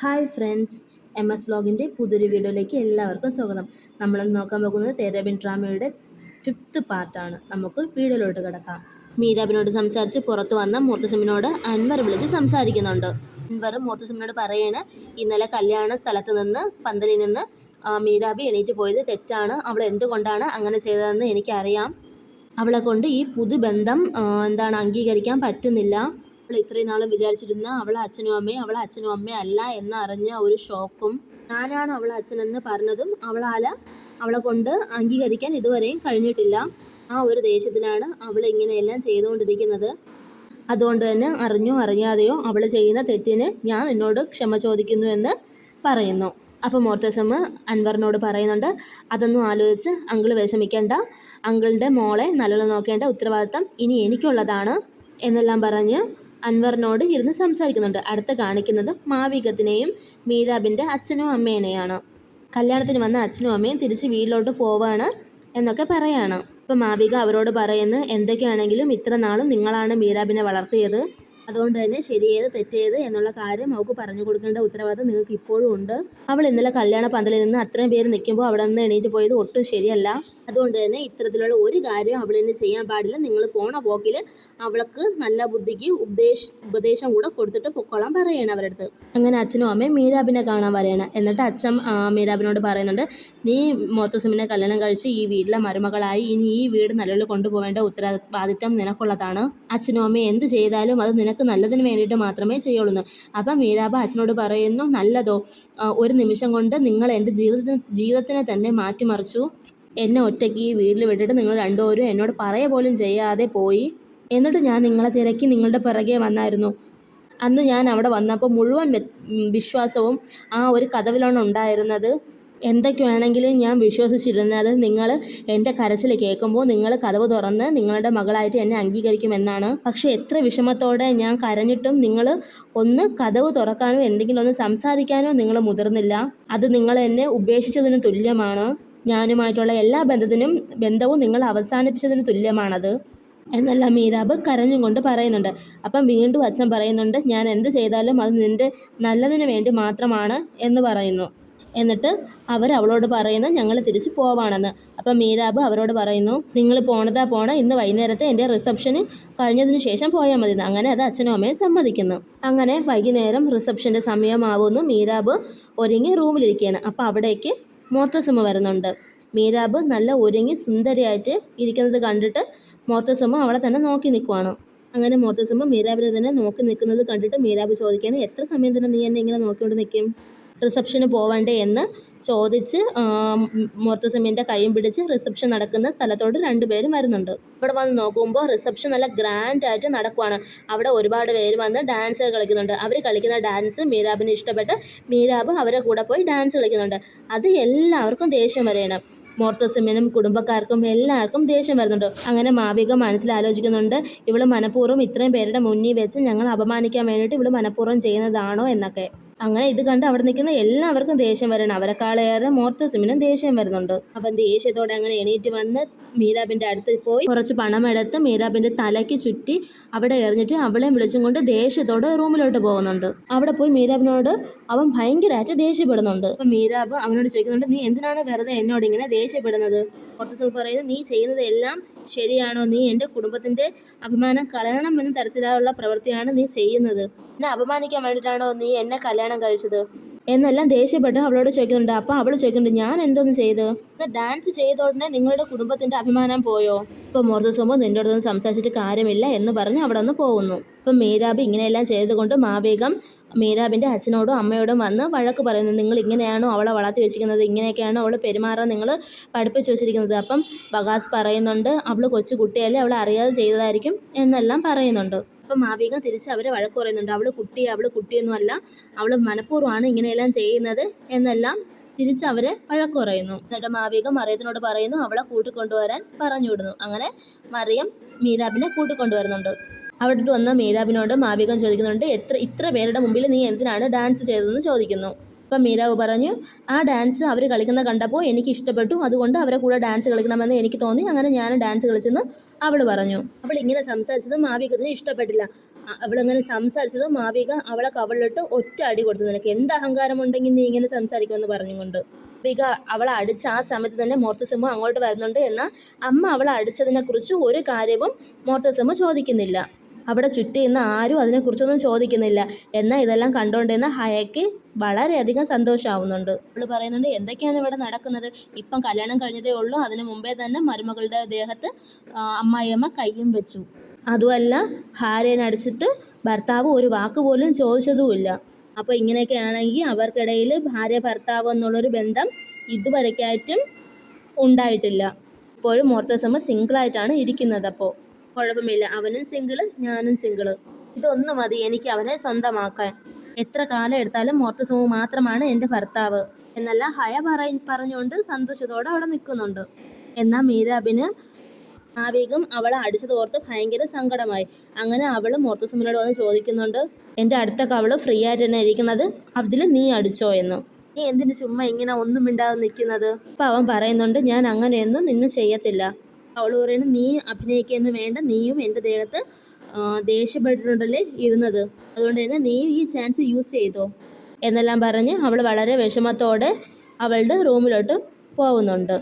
Hi friends M S വ്ലോഗിന്റെ പുതിയൊരു വീഡിയോയിലേക്ക് എല്ലാവർക്കും സ്വാഗതം. നമ്മൾ നോക്കാൻ പോകുന്നത് തേരബിൻ ഡ്രാമയുടെ ഫിഫ്ത്ത് പാർട്ടാണ്. നമുക്ക് വീഡിയോയിലോട്ട് കിടക്കാം. മീരാബിനോട് സംസാരിച്ച് പുറത്ത് വന്ന മൂർത്തസിമിനോട് അൻവർ വിളിച്ച് സംസാരിക്കുന്നുണ്ട്. അൻവർ മൂർത്തസിമിനോട് പറയണ ഇന്നലെ കല്യാണ സ്ഥലത്ത് നിന്ന് പന്തലിൽ നിന്ന് മീരാബി എണീറ്റ് പോയത് തെറ്റാണ്. അവൾ എന്തുകൊണ്ടാണ് അങ്ങനെ ചെയ്തതെന്ന് എനിക്കറിയാം. അവളെ കൊണ്ട് ഈ പുതുബന്ധം എന്താണ് അംഗീകരിക്കാൻ പറ്റുന്നില്ല. അവൾ ഇത്രയും നാളും വിചാരിച്ചിരുന്ന അവളെ അച്ഛനും അമ്മയും അവളെ അച്ഛനും അമ്മയും അല്ല എന്ന് അറിഞ്ഞ ഒരു ഷോക്കും ഞാനാണ് അവളെ അച്ഛനെന്ന് പറഞ്ഞതും അവളാല അവളെ കൊണ്ട് അംഗീകരിക്കാൻ ഇതുവരെയും കഴിഞ്ഞിട്ടില്ല. ആ ഒരു ദേഷ്യത്തിലാണ് അവൾ ഇങ്ങനെയെല്ലാം ചെയ്തുകൊണ്ടിരിക്കുന്നത്. അതുകൊണ്ട് തന്നെ അറിഞ്ഞോ അറിയാതെയോ അവൾ ചെയ്യുന്ന തെറ്റിന് ഞാൻ നിന്നോട് ക്ഷമ ചോദിക്കുന്നു എന്ന് പറയുന്നു. അപ്പോൾ മോർത്തസമ്മ അൻവറിനോട് പറയുന്നുണ്ട് അതൊന്നും ആലോചിച്ച് അങ്കിൾ വിഷമിക്കേണ്ട. അങ്കിളിന്റെ മോളെ നല്ലോണം നോക്കേണ്ട ഉത്തരവാദിത്തം ഇനി എനിക്കുള്ളതാണ് എന്നെല്ലാം പറഞ്ഞ് അൻവറിനോട് ഇരുന്ന് സംസാരിക്കുന്നുണ്ട്. അടുത്ത് കാണിക്കുന്നത് മാവികത്തിനെയും മീരാബിന്റെ അച്ഛനും അമ്മേനെയാണ്. കല്യാണത്തിന് വന്ന അച്ഛനും അമ്മയും തിരിച്ച് വീട്ടിലോട്ട് പോവാണ് എന്നൊക്കെ പറയാണ്. ഇപ്പം മാവിക അവരോട് പറയുന്നു എന്തൊക്കെയാണെങ്കിലും ഇത്ര നാളും നിങ്ങളാണ് മീരാബിനെ വളർത്തിയത്? അതുകൊണ്ട് തന്നെ ശരിയേത് തെറ്റേത് എന്നുള്ള കാര്യം അവൾക്ക് പറഞ്ഞു കൊടുക്കേണ്ട ഉത്തരവാദിത്തം നിങ്ങൾക്ക് ഇപ്പോഴും ഉണ്ട്. അവൾ ഇന്നലെ കല്യാണ പന്തലിൽ നിന്ന് അത്രയും പേര് നിൽക്കുമ്പോൾ അവിടെ നിന്ന് എണീറ്റ് പോയത് ഒട്ടും ശരിയല്ല. അതുകൊണ്ട് തന്നെ ഇത്തരത്തിലുള്ള ഒരു കാര്യവും അവളിന് ചെയ്യാൻ പാടില്ല. നിങ്ങൾ പോണ പോക്കിൽ അവൾക്ക് നല്ല ബുദ്ധിക്ക് ഉപദേശ ഉപദേശം കൂടെ കൊടുത്തിട്ട് പൊക്കോളാൻ പറയണം അവരുടെ അടുത്ത്. അങ്ങനെ അച്ഛനും അമ്മയും മീരാബിനെ കാണാൻ പറയണം എന്നിട്ട് അച്ഛൻ മീരാബിനോട് പറയുന്നുണ്ട് നീ മോത്തസിമിനെ കല്യാണം കഴിച്ച് ഈ വീട്ടിലെ മരുമകളായി ഇനി ഈ വീട് നല്ലപോലെ കൊണ്ടുപോകേണ്ട ഉത്തരവാദിത്വം നിനക്കുള്ളതാണ്. അച്ഛനും അമ്മയും എന്ത് ചെയ്താലും അത് നിനക്ക് നല്ലതിന് വേണ്ടിയിട്ട് മാത്രമേ ചെയ്യുള്ളൂ. അപ്പം മീരാബ അച്ഛനോട് പറയുന്നു നല്ലതോ? ഒരു നിമിഷം കൊണ്ട് നിങ്ങൾ എന്റെ ജീവിതത്തിന് ജീവിതത്തിനെ തന്നെ മാറ്റിമറിച്ചു. എന്നെ ഒറ്റയ്ക്ക് ഈ വീട്ടിൽ വിട്ടിട്ട് നിങ്ങൾ രണ്ടുപേരും എന്നോട് പറയ പോലും ചെയ്യാതെ പോയി. എന്നിട്ട് ഞാൻ നിങ്ങളെ തിരക്കി നിങ്ങളുടെ പിറകെ വന്നായിരുന്നു. അന്ന് ഞാൻ അവിടെ വന്നപ്പോൾ മുഴുവൻ വിശ്വാസവും ആ ഒരു കഥവിലാണ് ഉണ്ടായിരുന്നത്. എന്തൊക്കെയാണെങ്കിലും ഞാൻ വിശ്വസിച്ചിരുന്നത് നിങ്ങൾ എന്റെ കരച്ചിൽ കേൾക്കുമ്പോൾ നിങ്ങൾ കഥവ് തുറന്ന് നിങ്ങളുടെ മകളായിട്ട് എന്നെ അംഗീകരിക്കുമെന്നാണ്. പക്ഷേ എത്ര വിഷമത്തോടെ ഞാൻ കരഞ്ഞിട്ടും നിങ്ങൾ ഒന്ന് കഥവ് തുറക്കാനോ എന്തെങ്കിലും ഒന്ന് സംസാരിക്കാനോ നിങ്ങൾ മുതിർന്നില്ല. അത് നിങ്ങൾ എന്നെ ഉപേക്ഷിച്ചതിന് തുല്യമാണ്. ഞാനുമായിട്ടുള്ള എല്ലാ ബന്ധത്തിനും ബന്ധവും നിങ്ങൾ അവസാനിപ്പിച്ചതിന് തുല്യമാണത്. എന്നല്ല മീരാബ് കരഞ്ഞും കൊണ്ട് പറയുന്നുണ്ട്. അപ്പം വീണ്ടും അച്ഛൻ പറയുന്നുണ്ട് ഞാൻ എന്ത് ചെയ്താലും അത് നിന്റെ നല്ലതിന് വേണ്ടി മാത്രമാണ് എന്ന് പറയുന്നു. എന്നിട്ട് അവർ അവളോട് പറയുന്നു ഞങ്ങൾ തിരിച്ച് പോവാണെന്ന്. അപ്പം മീരാബ് അവരോട് പറയുന്നു നിങ്ങൾ പോണതാ പോണ ഇന്ന് വൈകുന്നേരത്തെ എന്റെ റിസപ്ഷന് കഴിഞ്ഞതിന് ശേഷം പോയാൽ മതി. അങ്ങനെ അത് അച്ഛനും അമ്മയും സമ്മതിക്കുന്നു. അങ്ങനെ വൈകുന്നേരം റിസപ്ഷന്റെ സമയമാവുന്നു. മീരാബ് ഒരുങ്ങി റൂമിലിരിക്കുകയാണ്. അപ്പോൾ അവിടേക്ക് മോത്തസുമ വരുന്നുണ്ട്. മീരാബ് നല്ല ഒരുങ്ങി സുന്ദരിയായിട്ട് ഇരിക്കുന്നത് കണ്ടിട്ട് മോർത്തസുമ അവളെ തന്നെ നോക്കി നിൽക്കുവാണ്. അങ്ങനെ മോർത്തസുമ മീരാബിനെ തന്നെ നോക്കി നിൽക്കുന്നത് കണ്ടിട്ട് മീരാബ് ചോദിക്കുകയാണ് എത്ര സമയം തന്നെ നീ എന്നെ ഇങ്ങനെ നോക്കിക്കൊണ്ട് നിൽക്കും? റിസപ്ഷന് പോവണ്ടേ എന്ന് ചോദിച്ച് മോർത്തസമ്മിന്റെ കൈയും പിടിച്ച് റിസപ്ഷൻ നടക്കുന്ന സ്ഥലത്തോട്ട് രണ്ടുപേരും വരുന്നുണ്ട്. ഇവിടെ വന്ന് നോക്കുമ്പോൾ റിസപ്ഷൻ നല്ല ഗ്രാൻഡ് ആയിട്ട് നടക്കുവാണ്. അവിടെ ഒരുപാട് പേര് വന്ന് ഡാൻസ് കളിക്കുന്നുണ്ട്. അവർ കളിക്കുന്ന ഡാൻസ് മീരാബിന് ഇഷ്ടപ്പെട്ട് മീരാബ് അവരെ കൂടെ പോയി ഡാൻസ് കളിക്കുന്നുണ്ട്. അത് എല്ലാവർക്കും ദേഷ്യം വരെയാണ്. മോർത്തസിമിനും കുടുംബക്കാർക്കും എല്ലാവർക്കും ദേഷ്യം വരുന്നുണ്ട്. അങ്ങനെ മാവിക മനസ്സിലാലോചിക്കുന്നുണ്ട് ഇവൾ മനഃപൂർവം ഇത്രയും പേരുടെ മുന്നിൽ വെച്ച് ഞങ്ങൾ അപമാനിക്കാൻ വേണ്ടിയിട്ട് ഇവൾ മനഃപൂർവം ചെയ്യുന്നതാണോ? എന്നൊക്കെ. അങ്ങനെ ഇത് കണ്ട് അവിടെ നിൽക്കുന്ന എല്ലാവർക്കും ദേഷ്യം വരണം. അവരെക്കാളേറെ മോർത്തസിമിനും ദേഷ്യം വരുന്നുണ്ട്. അപ്പം ദേഷ്യത്തോടെ അങ്ങനെ എണീറ്റ് വന്ന് മീരാബിന്റെ അടുത്ത് പോയി. കുറച്ച് പണമെടുത്ത് മീരാബിന്റെ തലയ്ക്ക് ചുറ്റി അവിടെ എറിഞ്ഞിട്ട് അവളെ വിളിച്ചും കൊണ്ട് ദേഷ്യത്തോടെ റൂമിലോട്ട് പോകുന്നുണ്ട്. അവിടെ പോയി മീരാബിനോട് അവൻ ഭയങ്കരമായിട്ട് ദേഷ്യപ്പെടുന്നുണ്ട്. അപ്പം മീരാബ് അവനോട് ചോദിക്കുന്നുണ്ട് നീ എന്തിനാണ് വെറുതെ എന്നോട് ഇങ്ങനെ ദേഷ്യപ്പെടുന്നത്? കുറച്ച് പറയുന്നത് നീ ചെയ്യുന്നത് എല്ലാം ശരിയാണോ? നീ എന്റെ കുടുംബത്തിന്റെ അഭിമാനം കളയണം എന്ന തരത്തിലുള്ള പ്രവൃത്തിയാണ് നീ ചെയ്യുന്നത്. എന്നെ അപമാനിക്കാൻ വേണ്ടിയിട്ടാണോ നീ എന്നെ കല്യാണം കഴിച്ചത്? എന്നെല്ലാം ദേഷ്യപ്പെട്ട് അവളോട് ചോദിക്കുന്നുണ്ട്. അപ്പോൾ അവൾ ചോദിക്കുന്നുണ്ട് ഞാൻ എന്തോന്ന് ചെയ്ത്? ഡാൻസ് ചെയ്ത ഉടനെ നിങ്ങളുടെ കുടുംബത്തിന്റെ അഭിമാനം പോയോ? ഇപ്പോൾ മോർദസോമോ നിന്റെ അടുത്തൊന്നും സംസാരിച്ചിട്ട് കാര്യമില്ല എന്ന് പറഞ്ഞ് അവിടെ നിന്ന് പോകുന്നു. ഇപ്പം മീരാബ് ഇങ്ങനെയെല്ലാം ചെയ്തുകൊണ്ട് മാവേഗം മീരാബിന്റെ അച്ഛനോടും അമ്മയോടും വന്ന് വഴക്ക് പറയുന്നു. നിങ്ങൾ ഇങ്ങനെയാണോ അവളെ വളർത്തി വെച്ചിരിക്കുന്നത്? ഇങ്ങനെയൊക്കെയാണോ അവൾ പെരുമാറാൻ നിങ്ങൾ പഠിപ്പിച്ചു വെച്ചിരിക്കുന്നത്? അപ്പം ബഗാസ് പറയുന്നുണ്ട് അവൾ കൊച്ചു കുട്ടിയല്ലേ അവൾ അറിയാതെ ചെയ്തതായിരിക്കും എന്നെല്ലാം പറയുന്നുണ്ട്. അപ്പം മാവിക തിരിച്ച് അവരെ വഴക്ക് പറയുന്നുണ്ട്. അവൾ കുട്ടി അവൾ കുട്ടിയൊന്നുമല്ല അവൾ മനഃപൂർവമാണ് ഇങ്ങനെയെല്ലാം ചെയ്യുന്നത് എന്നെല്ലാം തിരിച്ച് അവരെ വഴക്ക് പറയുന്നു. എന്നിട്ട് മാവിക മറിയത്തിനോട് പറയുന്നു അവളെ കൂട്ടിക്കൊണ്ടുവരാൻ പറഞ്ഞു വിടുന്നു. അങ്ങനെ മറിയം മീരാബിനെ കൂട്ടിക്കൊണ്ടുവരുന്നുണ്ട്. അവിടെ വന്ന മീരാബിനോട് മാവികം ചോദിക്കുന്നുണ്ട് എത്ര ഇത്ര പേരുടെ മുമ്പിൽ നീ എന്തിനാണ് ഡാൻസ് ചെയ്തതെന്ന് ചോദിക്കുന്നു? അപ്പം മീരാവ് പറഞ്ഞു ആ ഡാൻസ് അവർ കളിക്കുന്ന കണ്ടപ്പോൾ എനിക്ക് ഇഷ്ടപ്പെട്ടു അതുകൊണ്ട് അവരെ കൂടെ ഡാൻസ് കളിക്കണമെന്ന് എനിക്ക് തോന്നി അങ്ങനെ ഞാൻ ഡാൻസ് കളിച്ചെന്ന് അവൾ പറഞ്ഞു. അവൾ ഇങ്ങനെ സംസാരിച്ചത് മാവികത്തിന് ഇഷ്ടപ്പെട്ടില്ല. അവളിങ്ങനെ സംസാരിച്ചത് മാവിക അവളെ കവളിലിട്ട് ഒറ്റ അടി കൊടുത്തു നിനക്ക് എന്ത് അഹങ്കാരമുണ്ടെങ്കിൽ നീ ഇങ്ങനെ സംസാരിക്കുമെന്ന് പറഞ്ഞുകൊണ്ട്. മാവിക അവളെ അടിച്ച ആ സമയത്ത് തന്നെ മോർത്തസിമ്മ അങ്ങോട്ട് വരുന്നുണ്ട് എന്നാൽ അമ്മ അവളെ അടിച്ചതിനെക്കുറിച്ച് ഒരു കാര്യവും മോർത്തസിമ്മ ചോദിക്കുന്നില്ല. അവിടെ ചുറ്റി നിന്ന് ആരും അതിനെക്കുറിച്ചൊന്നും ചോദിക്കുന്നില്ല. എന്നാൽ ഇതെല്ലാം കണ്ടുകൊണ്ടിരുന്ന ഹയക്ക് വളരെയധികം സന്തോഷമാവുന്നുണ്ട്. അവൾ പറയുന്നുണ്ട് എന്തൊക്കെയാണ് ഇവിടെ നടക്കുന്നത്? ഇപ്പം കല്യാണം കഴിഞ്ഞതേ ഉള്ളൂ. അതിനു മുമ്പേ തന്നെ മരുമകളുടെ ദേഹത്ത് അമ്മായിയമ്മ കയ്യും വെച്ചു. അതുമല്ല ഭാര്യനടിച്ചിട്ട് ഭർത്താവ് ഒരു വാക്ക് പോലും ചോദിച്ചതുമില്ല. അപ്പോൾ ഇങ്ങനെയൊക്കെ ആണെങ്കിൽ അവർക്കിടയിൽ ഭാര്യ ഭർത്താവ് എന്നുള്ളൊരു ബന്ധം ഇതുവരെക്കായിട്ടും ഉണ്ടായിട്ടില്ല. ഇപ്പോഴും മോർത്തസമ്മ സിംഗിളായിട്ടാണ് ഇരിക്കുന്നത് അപ്പോൾ കുഴപ്പമില്ല. അവനും സിംഗിൾ ഞാനും സിംഗിൾ ഇതൊന്നു മതി. എനിക്ക് അവനെ സ്വന്തമാക്കാൻ. എത്ര കാലം എടുത്താലും മോർത്തസമ്മ മാത്രമാണ് എന്റെ ഭർത്താവ്. എന്നല്ല ഹയ പറ പറഞ്ഞുകൊണ്ട് സന്തോഷത്തോടെ അവിടെ നിൽക്കുന്നുണ്ട്. എന്നാൽ മീരാബിന് ആവേഗം അവളെ അടിച്ചത് ഓർത്ത് ഭയങ്കര സങ്കടമായി. അങ്ങനെ അവൾ മോർത്തസുമിനോട് വന്ന് ചോദിക്കുന്നുണ്ട് എന്റെ അടുത്ത കവൾ ഫ്രീ ആയിട്ട് തന്നെ ഇരിക്കുന്നത്? അതിൽ നീ അടിച്ചോ എന്ന്. നീ എന്തിനു ചുമ്മാ ഇങ്ങനെ ഒന്നും മിണ്ടാതെ നിൽക്കുന്നത്? അപ്പം അവൻ പറയുന്നുണ്ട് ഞാൻ അങ്ങനെയൊന്നും നിന്നെ ചെയ്യത്തില്ല. അവൾ പറയുന്നത് നീ അഭിനയിക്കുന്നു വേണ്ട നീയും എന്റെ ദേഹത്ത് ദേഷ്യപ്പെട്ടിട്ടുണ്ടല്ലേ ഇരുന്നത്. അതുകൊണ്ട് തന്നെ നീ ഈ ചാൻസ് യൂസ് ചെയ്തോ. എന്നെല്ലാം പറഞ്ഞ് അവൾ വളരെ വിഷമത്തോടെ അവളുടെ റൂമിലോട്ട് പോകുന്നുണ്ട്.